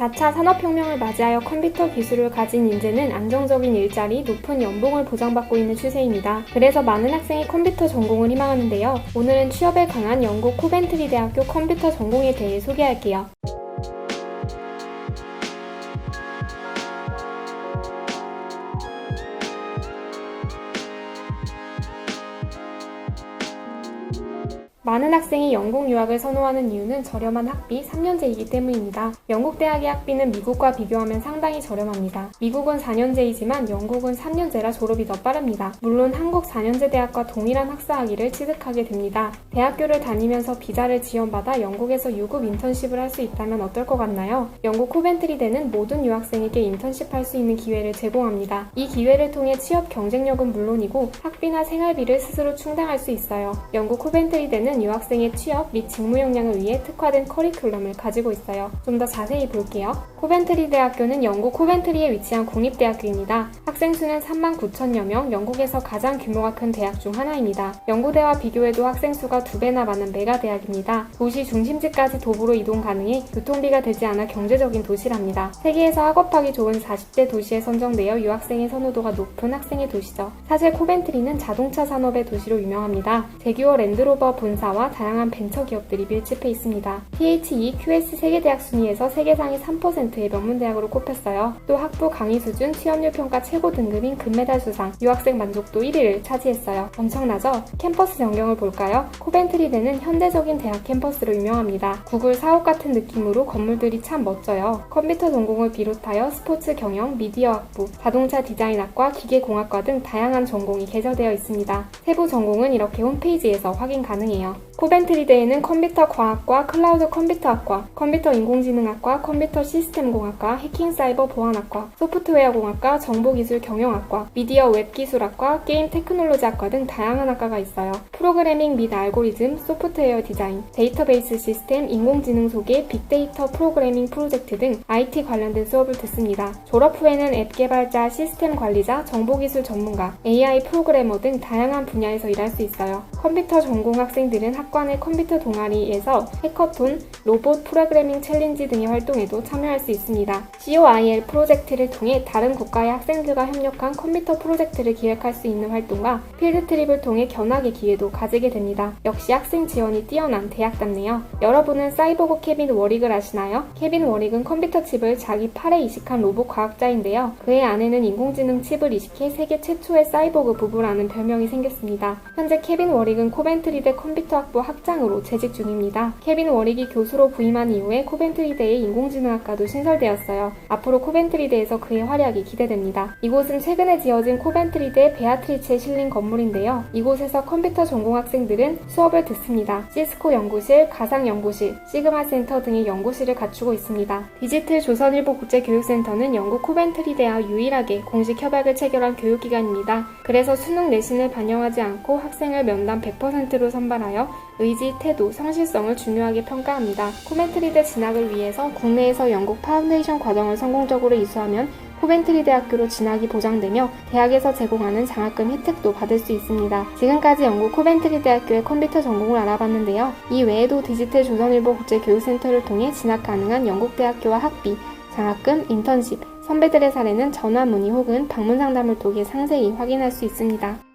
4차 산업혁명을 맞이하여 컴퓨터 기술을 가진 인재는 안정적인 일자리, 높은 연봉을 보장받고 있는 추세입니다. 그래서 많은 학생이 컴퓨터 전공을 희망하는데요. 오늘은 취업에 강한 영국 코벤트리 대학교 컴퓨터 전공에 대해 소개할게요. 많은 학생이 영국 유학을 선호하는 이유는 저렴한 학비 3년제이기 때문입니다. 영국 대학의 학비는 미국과 비교하면 상당히 저렴합니다. 미국은 4년제이지만 영국은 3년제라 졸업이 더 빠릅니다. 물론 한국 4년제 대학과 동일한 학사학위를 취득하게 됩니다. 대학교를 다니면서 비자를 지원받아 영국에서 유급 인턴십을 할 수 있다면 어떨 것 같나요? 영국 코벤트리대는 모든 유학생에게 인턴십 할 수 있는 기회를 제공합니다. 이 기회를 통해 취업 경쟁력은 물론이고 학비나 생활비를 스스로 충당할 수 있어요. 영국 코벤트리대는 유학생의 취업 및 직무 역량을 위해 특화된 커리큘럼을 가지고 있어요. 좀 더 자세히 볼게요. 코벤트리 대학교는 영국 코벤트리에 위치한 공립대학교입니다. 학생 수는 3만 9천여 명, 영국에서 가장 규모가 큰 대학 중 하나입니다. 연고대와 비교해도 학생 수가 두 배나 많은 메가 대학입니다. 도시 중심지까지 도보로 이동 가능해 교통비가 되지 않아 경제적인 도시랍니다. 세계에서 학업하기 좋은 40대 도시에 선정되어 유학생의 선호도가 높은 학생의 도시죠. 사실 코벤트리는 자동차 산업의 도시로 유명합니다. 제규어 랜드로버 본사 와 다양한 벤처 기업들이 밀집해 있습니다. THE QS 세계대학 순위에서 세계상위 3%의 명문대학으로 꼽혔어요. 또 학부 강의 수준, 취업률 평가 최고 등급인 금메달 수상, 유학생 만족도 1위를 차지했어요. 엄청나죠? 캠퍼스 전경을 볼까요? 코벤트리대는 현대적인 대학 캠퍼스로 유명합니다. 구글 사옥 같은 느낌으로 건물들이 참 멋져요. 컴퓨터 전공을 비롯하여 스포츠 경영, 미디어 학부, 자동차 디자인학과, 기계공학과 등 다양한 전공이 개설되어 있습니다. 세부 전공은 이렇게 홈페이지에서 확인 가능해요. 코벤트리대에는 컴퓨터 과학과 클라우드 컴퓨터학과, 컴퓨터 인공지능학과, 컴퓨터 시스템공학과, 해킹 사이버 보안학과, 소프트웨어 공학과, 정보기술 경영학과, 미디어 웹기술학과, 게임 테크놀로지학과 등 다양한 학과가 있어요. 프로그래밍 및 알고리즘, 소프트웨어 디자인, 데이터베이스 시스템, 인공지능 소개, 빅데이터 프로그래밍 프로젝트 등 IT 관련된 수업을 듣습니다. 졸업 후에는 앱 개발자, 시스템 관리자, 정보기술 전문가, AI 프로그래머 등 다양한 분야에서 일할 수 있어요. 컴퓨터 전공 학생들은 학관의 컴퓨터 동아리에서 해커톤, 로봇 프로그래밍 챌린지 등의 활동에도 참여할 수 있습니다. COIL 프로젝트를 통해 다른 국가의 학생들과 협력한 컴퓨터 프로젝트를 기획할 수 있는 활동과 필드 트립을 통해 견학의 기회도 가지게 됩니다. 역시 학생 지원이 뛰어난 대학답네요. 여러분은 사이버고 케빈 워릭을 아시나요? 케빈 워릭은 컴퓨터 칩을 자기 팔에 이식한 로봇 과학자인데요. 그의 아내는 인공지능 칩을 이식해 세계 최초의 사이보그 부부라는 별명이 생겼습니다. 현재 케빈 워릭 은 코벤트리대 컴퓨터학부 학장으로 재직 중입니다. 케빈 워릭이 교수로 부임한 이후에 코벤트리대의 인공지능학과도 신설되었어요. 앞으로 코벤트리대에서 그의 활약이 기대됩니다. 이곳은 최근에 지어진 코벤트리대 베아트리치에 실린 건물인데요. 이곳에서 컴퓨터 전공 학생들은 수업을 듣습니다. 시스코 연구실, 가상 연구실, 시그마 센터 등의 연구실을 갖추고 있습니다. 디지털 조선일보 국제교육센터는 영국 코벤트리대와 유일하게 공식 협약을 체결한 교육기관입니다. 그래서 수능 내신을 반영하지 않고 학생을 면담 100%로 선발하여 의지, 태도, 성실성을 중요하게 평가합니다. 코멘트리대 진학을 위해서 국내에서 영국 파운데이션 과정을 성공적으로 이수하면 코벤트리 대학교로 진학이 보장되며 대학에서 제공하는 장학금 혜택도 받을 수 있습니다. 지금까지 영국 코벤트리 대학교의 컴퓨터 전공을 알아봤는데요. 이 외에도 디지털 조선일보 국제교육센터를 통해 진학 가능한 영국 대학교와 학비, 장학금, 인턴십, 선배들의 사례는 전화 문의 혹은 방문 상담을 통해 상세히 확인할 수 있습니다.